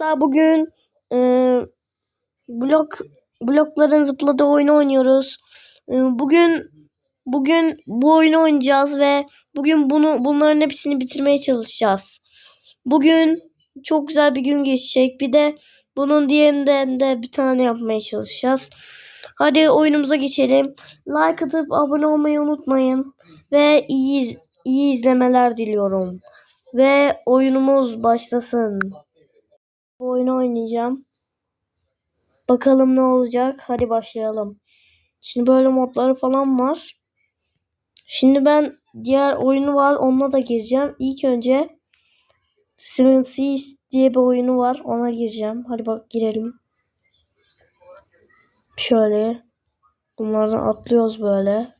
Arkadaşlar bugün e, blok blokların zıpladığı oyunu oynuyoruz. E, bugün bugün bu oyunu oynayacağız ve bugün bunu bunların hepsini bitirmeye çalışacağız. Bugün çok güzel bir gün geçecek. Bir de bunun diğerinden de bir tane yapmaya çalışacağız. Hadi oyunumuza geçelim. Like atıp abone olmayı unutmayın ve iyi iyi izlemeler diliyorum. Ve oyunumuz başlasın. Bu oyunu oynayacağım. Bakalım ne olacak. Hadi başlayalım. Şimdi böyle modları falan var. Şimdi ben diğer oyunu var. Onunla da gireceğim. İlk önce Seven Seas diye bir oyunu var. Ona gireceğim. Hadi bak girelim. Şöyle. Bunlardan atlıyoruz böyle.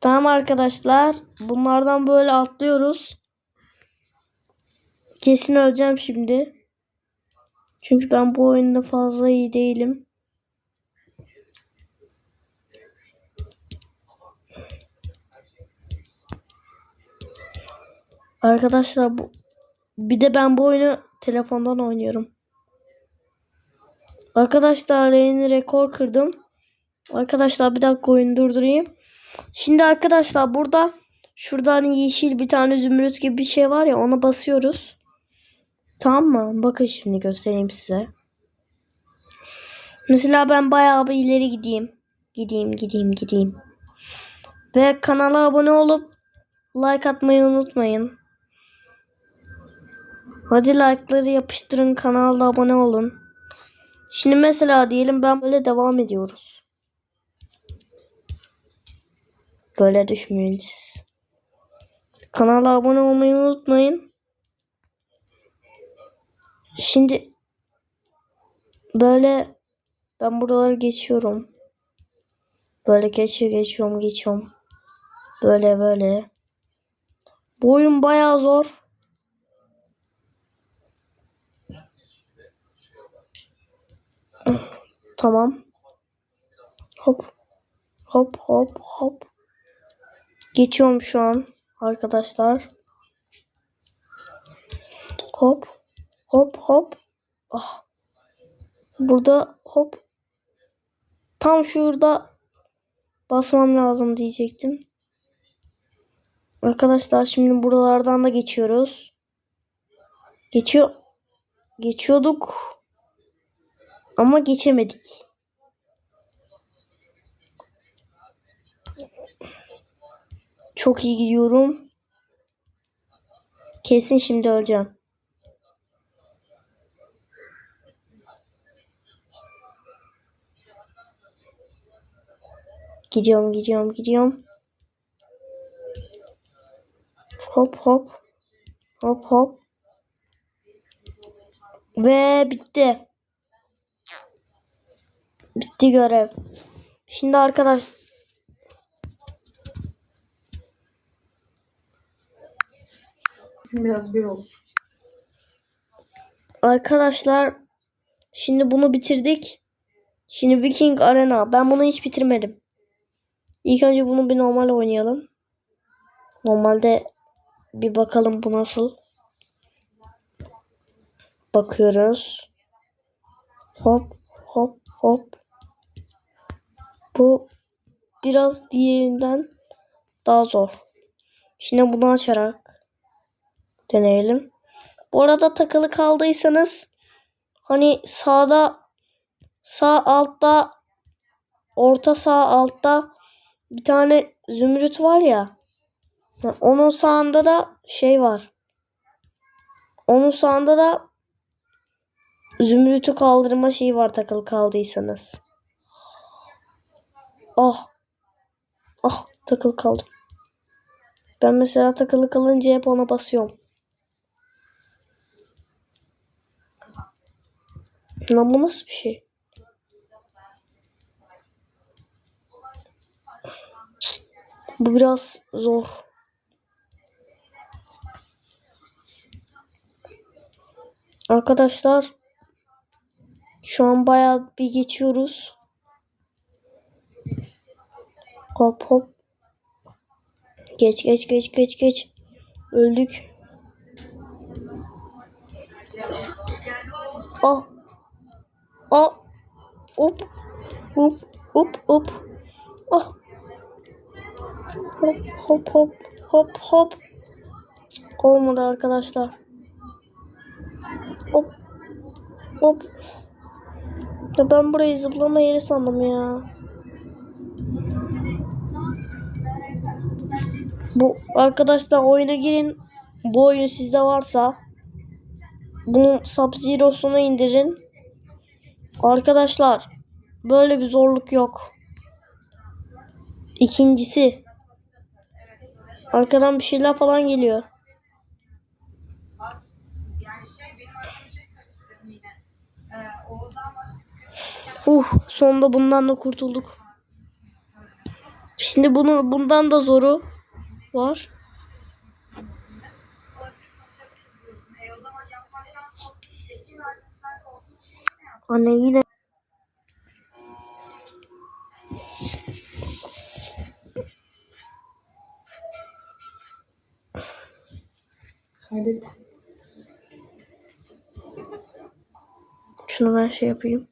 Tamam arkadaşlar. Bunlardan böyle atlıyoruz. Kesin öleceğim şimdi. Çünkü ben bu oyunda fazla iyi değilim. Arkadaşlar bu bir de ben bu oyunu telefondan oynuyorum. Arkadaşlar yeni rekor kırdım. Arkadaşlar bir dakika oyunu durdurayım. Şimdi arkadaşlar burada şurada hani yeşil bir tane zümrüt gibi bir şey var ya ona basıyoruz. Tamam mı? Bakın şimdi göstereyim size. Mesela ben bayağı bir ileri gideyim. Gideyim gideyim gideyim. Ve kanala abone olup like atmayı unutmayın. Hadi like'ları yapıştırın kanalda abone olun. Şimdi mesela diyelim ben böyle devam ediyoruz. Böyle düşmeyin siz. Kanala abone olmayı unutmayın. Şimdi böyle ben buraları geçiyorum. Böyle geçiyor geçiyorum geçiyorum. Böyle böyle. Bu oyun bayağı zor. Tamam. Hop. Hop hop hop. Geçiyorum şu an arkadaşlar. Hop. Hop hop. Ah. Burada hop. Tam şurada basmam lazım diyecektim. Arkadaşlar şimdi buralardan da geçiyoruz. Geçiyor. Geçiyorduk. Ama geçemedik. Çok iyi gidiyorum. Kesin şimdi öleceğim. Gidiyorum, gidiyorum, gidiyorum. Hop hop. Hop hop. Ve bitti. Bitti görev. Şimdi arkadaş biraz bir olsun. arkadaşlar şimdi bunu bitirdik. Şimdi Viking Arena. Ben bunu hiç bitirmedim. İlk önce bunu bir normal oynayalım. Normalde bir bakalım bu nasıl. Bakıyoruz. Hop hop hop. Bu biraz diğerinden daha zor. Şimdi bunu açarak deneyelim. Bu arada takılı kaldıysanız hani sağda sağ altta orta sağ altta bir tane zümrüt var ya. Onun sağında da şey var. Onun sağında da zümrütü kaldırma şeyi var takılı kaldıysanız. Ah. Ah takılı kaldım. Ben mesela takılı kalınca hep ona basıyorum. Lan bu nasıl bir şey? Bu biraz zor. Arkadaşlar şu an bayağı bir geçiyoruz. Hop hop. Geç geç geç geç geç. Öldük. Oh. Oh. Hop. Hop. Hop hop. Oh. Hop hop hop. Hop hop. Olmadı arkadaşlar. Hop. Hop. Ya ben burayı zıplama yeri sandım ya. Bu arkadaşlar oyuna girin. Bu oyun sizde varsa bunun Sub-Zero'sunu indirin. Arkadaşlar böyle bir zorluk yok. İkincisi arkadan bir şeyler falan geliyor. Uh sonunda bundan da kurtulduk. Şimdi bunu bundan da zoru var. Anne yine Kaydet. şunu ben şey yapayım.